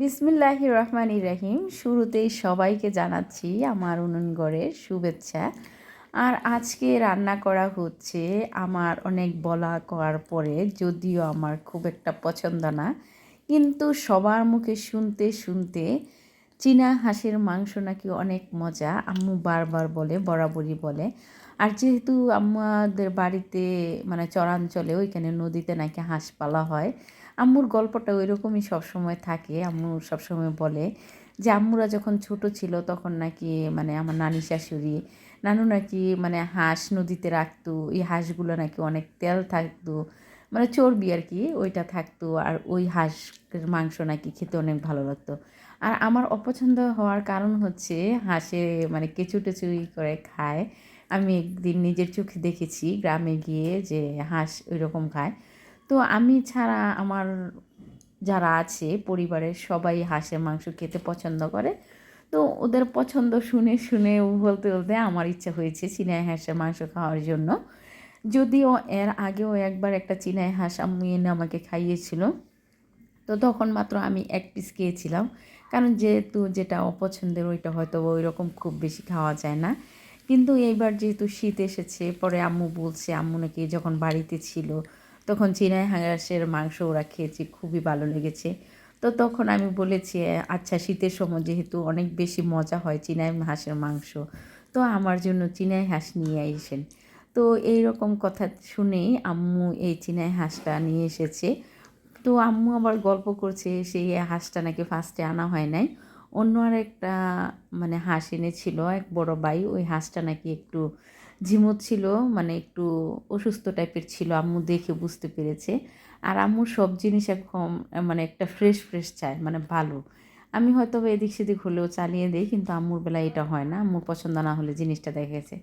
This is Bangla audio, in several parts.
বিসমিল্লাহ রহমান রহিম। শুরুতেই সবাইকে জানাচ্ছি আমার উনুনগড়ের শুভেচ্ছা। আর আজকে রান্না করা হচ্ছে আমার অনেক বলা করার পরে, যদিও আমার খুব একটা পছন্দ না, কিন্তু সবার মুখে শুনতে শুনতে চীনা হাঁসের মাংস নাকি অনেক মজা, আম্মু বারবার বলে, বরাবরই বলে। আর যেহেতু আমাদের বাড়িতে মানে চরাঞ্চলে ওইখানে নদীতে নাকি হাঁস পালা হয়, আম্মুর গল্পটা ওই রকমই সবসময় থাকে। আম্মু সবসময় বলে যে, আম্মুরা যখন ছোট ছিল তখন নাকি মানে আমার নানি শাশুড়ি, নানু নাকি মানে হাঁস নদীতে রাখতো, এই হাঁসগুলো নাকি অনেক তেল থাকতো মানে চর্বি আর কি, ওইটা থাকতো, আর ওই হাঁসের মাংস নাকি খেতে অনেক ভালো লাগতো। আর আমার অপছন্দ হওয়ার কারণ হচ্ছে, হাঁসে মানে কেঁচু টেচুই করে খায়। আমি একদিন নিজের চোখে দেখেছি গ্রামে গিয়ে যে হাঁস ওই রকম খায়। তো আমি ছাড়া আমার যারা আছে পরিবারের সবাই হাঁসের মাংস খেতে পছন্দ করে। তো ওদের পছন্দ শুনে শুনে বলতে বলতে আমার ইচ্ছা হয়েছে চিনাই হাঁসের মাংস খাওয়ার জন্য। যদিও এর আগেও একবার একটা চিনাই হাঁস আম্মু এনে আমাকে খাইয়েছিল। তো তখন মাত্র আমি এক পিস খেয়েছিলাম। কারণ যেহেতু যেটা অপছন্দের ওইটা হয়তো ওই রকম খুব বেশি খাওয়া যায় না। কিন্তু এইবার যেহেতু শীত এসেছে, পরে আম্মু বলছে, আম্মু নাকি যখন বাড়িতে ছিল, তখন চিনাই হাঁসের মাংস ওরা খেয়েছি, খুবই ভালো লেগেছে। তো তখন আমি বলেছি আচ্ছা শীতের সময় যেহেতু অনেক বেশি মজা হয় চিনাই হাঁসের মাংস, তো আমার জন্য চিনাই হাঁস নিয়ে এসেন তো এই রকম কথা শুনেই আম্মু এই চিনাই হাঁসটা নিয়ে এসেছে। তো আম্মু আবার গল্প করছে, সেই হাঁসটা নাকি ফার্স্টে আনা হয় নাই। অন্য আর একটা মানে হাঁস এনেছিল, এক বড় বাই। ওই হাঁসটা নাকি একটু ঝিমুত ছিল মানে একটু অসুস্থ টাইপের ছিল, আম্মু দেখে বুঝতে পেরেছে। আর আম্মু সব জিনিস এখন মানে একটা ফ্রেশ ফ্রেশ চায় মানে ভালো। আমি হয়তো এদিক সেদিক হলেও চালিয়ে দিই, কিন্তু আম্মুর বেলা এটা হয় না। আম্মুর পছন্দ না হলে জিনিসটা দেখেছে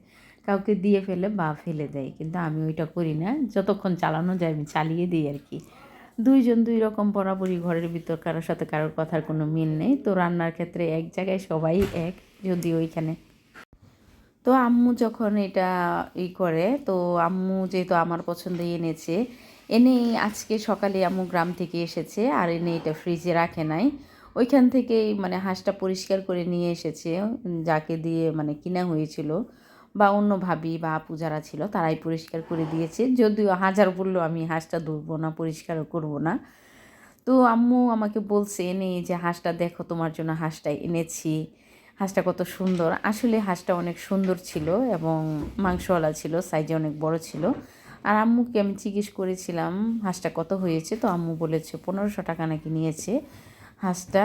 কাউকে দিয়ে ফেলে বা ফেলে দেয়। কিন্তু আমি ওইটা করি না। যতক্ষণ চালানো যায় আমি চালিয়ে দিই আর কি। দুইজন দুই রকম বরাবরই ঘরের ভিতর কারোর সাথে কারোর কথার কোনো মিল নেই। তো রান্নার ক্ষেত্রে এক জায়গায় সবাই এক যদি ওইখানে তো আম্মু যখন এটা ই করে, তো আম্মু যেহেতু আমার পছন্দে এনেছে এনে আজকে সকালে আম্মু গ্রাম থেকে এসেছে আর এনে এটা ফ্রিজে রাখে নাই। ওইখান থেকেই মানে হাঁসটা পরিষ্কার করে নিয়ে এসেছে, যাকে দিয়ে মানে কিনা হয়েছিল। বা অন্য ভাবি বা আপু যারা ছিল, তারাই পরিষ্কার করে দিয়েছে। যদিও হাজার বললেও আমি হাঁসটা ধরবো না, পরিষ্কারও করব না। তো আম্মু আমাকে বলছে এনে যে হাঁসটা দেখো, তোমার জন্য হাঁসটা এনেছি। হাঁসটা কত সুন্দর। আসলে হাঁসটা অনেক সুন্দর ছিল এবং মাংসওয়ালা ছিল, সাইজে অনেক বড় ছিল। আর আম্মুকে আমি জিজ্ঞেস করেছিলাম, হাঁসটা কত হয়েছে? তো আম্মু বলেছে, পনেরোশো টাকা নাকি নিয়েছে হাঁসটা।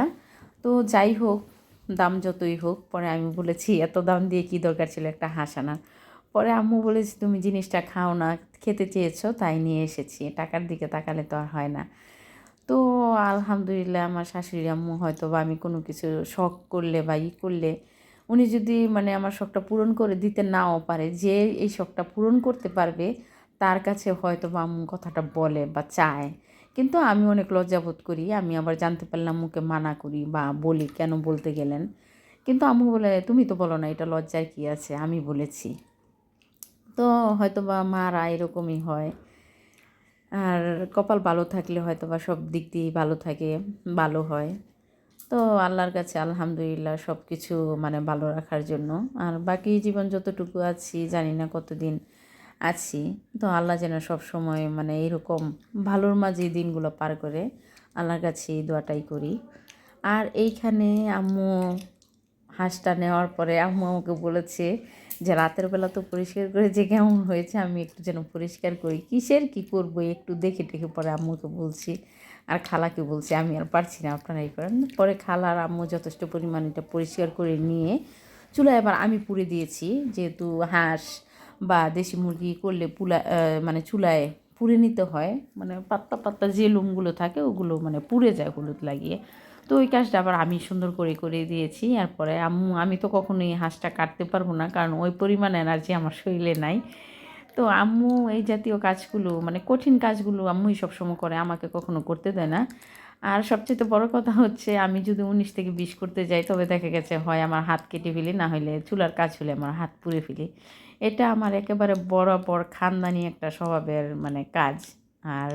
তো যাই হোক দাম যতই হোক, পরে আমি বলেছি, এত দাম দিয়ে কী দরকার ছিল একটা হাঁস আনার পরে আম্মু বলেছি, তুমি জিনিসটা খাও না, খেতে চেয়েছো, তাই নিয়ে এসেছি। টাকার দিকে তাকালে তো আর হয় না। তো আলহামদুলিল্লাহ আমার শাশুড়ি আম্মু হয়তো বা আমি কোনো কিছু শখ করলে বা ই করলে, উনি যদি মানে আমার শখটা পূরণ করে দিতে নাও পারে, যে এই শখটা পূরণ করতে পারবে, তার কাছে হয়তো বা আম্মু কথাটা বলে বা চায়। কিন্তু আমি অনেক লজ্জাবোধ করি, আমি আবার জানতে পারলাম মুখে মানা করি বা বলি কেন বলতে গেলেন। কিন্তু আম্মু বলে, তুমি তো বলো না, এটা লজ্জার কী আছে? আমি বলেছি। তো হয়তো বা মারা এরকমই হয়। আর কপাল ভালো থাকলে হয়তো বা সব দিক দিয়েই ভালো থাকে, ভালো হয়। তো আল্লাহর কাছে আলহামদুলিল্লাহ সব কিছু মানে ভালো রাখার জন্য। আর বাকি জীবন যতটুকু আছি, জানি না কতদিন আছি। তো আল্লাহ যেন সব সময় মানে এরকম ভালোর মাঝে দিনগুলো পার করে আল্লাহর কাছে দোয়াটাই করি। আর এইখানে আম্মু হাঁসটা নেওয়ার পরে আম্মু আমাকে বলেছে যে, রাতের বেলা তো পরিষ্কার করে যে কেমন হয়েছে, আমি একটু যেন পরিষ্কার করি। কিসের কি করব, একটু দেখে টেখে পরে আম্মুকে বলছি। আর খালাকে বলছি, আমি আর পারছি না আপনারা এই করেন। পরে খালা আর আম্মু যথেষ্ট পরিমাণ এটা পরিষ্কার করে নিয়ে চুলা এবার আমি পুড়ে দিয়েছি। যেহেতু হাঁস বা দেশি মুরগি করলে পুলা মানে চুলায় পুড়ে নিতে হয় মানে পাত্তা পাত্তা যে লুমগুলো থাকে ওগুলো মানে পুড়ে যায় হলুদ লাগিয়ে। তো ওই কাজটা আবার আমি সুন্দর করে করে দিয়েছি, এরপরে আম্মু, আমি তো কখনোই হাঁসটা কাটতে পারব না, কারণ ওই পরিমাণ এনার্জি আমার শরীরে নাই। তো আম্মু এই জাতীয় কাজগুলো মানে কঠিন কাজগুলো আম্মুই সবসময় করে, আমাকে কখনো করতে দেয় না। আর সবচেয়ে বড় কথা হচ্ছে, আমি যদি উনিশ থেকে বিশ করতে যাই, তবে দেখা গেছে হয় আমার হাত কেটে ফেলি, না হলে চুলার কাজ হলে আমার হাত পুড়ে ফেলি। এটা আমার একেবারে বড় খানদানি একটা স্বভাবের মানে কাজ। আর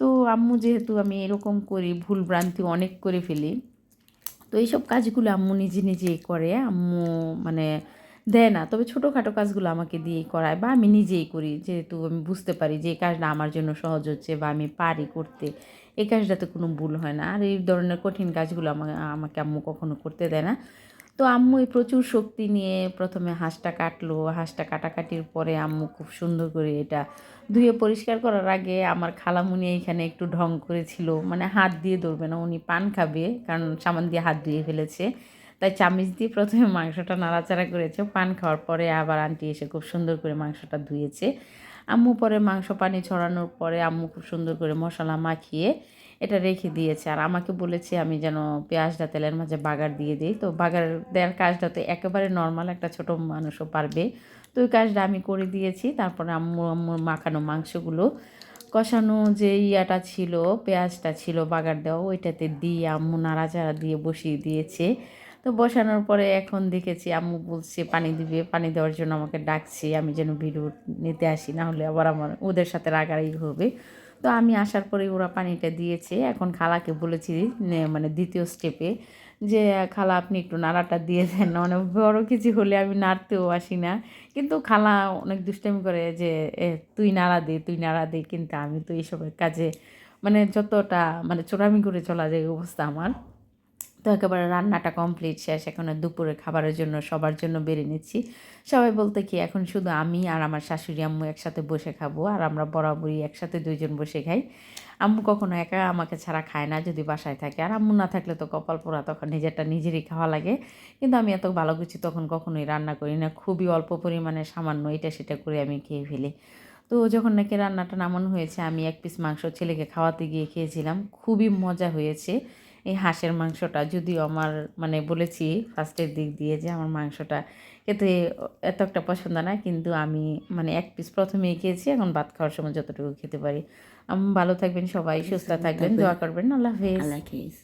তো আম্মু যেহেতু আমি এরকম করি, ভুল ভ্রান্তি অনেক করে ফেলি, তো এইসব কাজগুলো আম্মু নিজে নিজেই করে। আম্মু মানে দেয় না। তবে ছোটোখাটো কাজগুলো আমাকে দিয়েই করায় বা আমি নিজেই করি। যেহেতু আমি বুঝতে পারি যে, এই কাজটা আমার জন্য সহজ হচ্ছে বা আমি পারি করতে, এই কাজটাতে কোনো ভুল হয় না। আর এই ধরনের কঠিন কাজগুলো আমাকে আমাকে আম্মু কখনো করতে দেয় না। তো আম্মু এই প্রচুর শক্তি নিয়ে প্রথমে হাঁসটা কাটলো। হাঁসটা কাটাকাটির পরে আম্মু খুব সুন্দর করে এটা ধুয়ে পরিষ্কার করার আগে আমার খালামুনি এইখানে একটু ঢং করেছিল। মানে হাত দিয়ে ধরবে না, উনি পান খাবে, কারণ সামান দিয়ে হাত ধুয়ে ফেলেছে। তাই চামিচ দিয়ে প্রথমে মাংসটা নাড়াচাড়া করেছে। পান খাওয়ার পরে আবার আন্টি এসে খুব সুন্দর করে মাংসটা ধুয়েছে। আম্মু পরে মাংস পানি ছড়ানোর পরে আম্মু খুব সুন্দর করে মশলা মাখিয়ে এটা রেখে দিয়েছে। আর আমাকে বলেছে আমি যেন পেঁয়াজটা তেলের মাঝে বাগার দিয়ে দিই। তো বাগার দেওয়ার কাজটা তো একেবারে নর্মাল একটা ছোট মানুষও পারবে। তো ওই কাজটা আমি করে দিয়েছি। তারপরে আম্মু, আম্মুর মাখানো মাংসগুলো কষানো যে ইয়াটা ছিল, পেঁয়াজটা ছিল বাগার দেওয়া, ওইটাতে দিয়ে আম্মু নাড়াচাড়া দিয়ে বসিয়ে দিয়েছে। তো বসানোর পরে এখন দেখেছি আম্মু বলছে, পানি দিবে, পানি দেওয়ার জন্য আমাকে ডাকছে, আমি যেন ভিডিও নিতে আসি, না হলে আবার আমার, ওদের সাথে রাগারাগি হবে। তো আমি আসার পরে ওরা পানিটা দিয়েছে। এখন খালাকে বলেছি মানে দ্বিতীয় স্টেপে যে, খালা, আপনি একটু নাড়াটা দিয়ে দেন মানে বড় কিছু হলে আমি নাড়তেও আসি না। কিন্তু খালা অনেক দুষ্টামি করে যে তুই নাড়া দে, তুই নাড়া দে। কিন্তু আমি তো এইসবের কাজে মানে যতটা মানে চোরামি করে চলা যায় অবস্থা আমার। তো একেবারে রান্নাটা কমপ্লিট শেষ। এখন দুপুরে খাবারের জন্য, সবার জন্য বেড়ে নিচ্ছি। সবাই বলতে কি, এখন শুধু আমি আর আমার শাশুড়ি আম্মু একসাথে বসে খাব, আর আমরা বরাবরই একসাথে দুইজন বসে খাই। আম্মু কখনো একা আমাকে ছাড়া খায় না, যদি বাসায় থাকে। আর আম্মু না থাকলে তো কপাল পোড়া, তখন নিজেরটা নিজেরই খাওয়া লাগে। কিন্তু আমি এত ভালো কিছু তখন কখনোই রান্না করি না। খুবই অল্প পরিমাণে সামান্য এটা সেটা করে আমি খেয়ে ফেলি। তো যখন নাকি রান্নাটা নামানো হয়েছে, আমি এক পিস মাংস ছেলেকে খাওয়াতে গিয়ে খেয়েছিলাম। খুবই মজা হয়েছে। এই হাঁসের মাংসটা যদিও আমার মানে বলেছি ফার্স্টের দিক দিয়ে যে আমার মাংসটা খেতে এত একটা পছন্দ না কিন্তু আমি মানে এক পিস প্রথমেই খেয়েছি এখন ভাত খাওয়ার সময় যতটুকু খেতে পারি। আম, ভালো থাকবেন সবাই সুস্থ থাকবেন দোয়া করবেন আল্লাহ হাফিজ। আল্লাহ হাফিজ।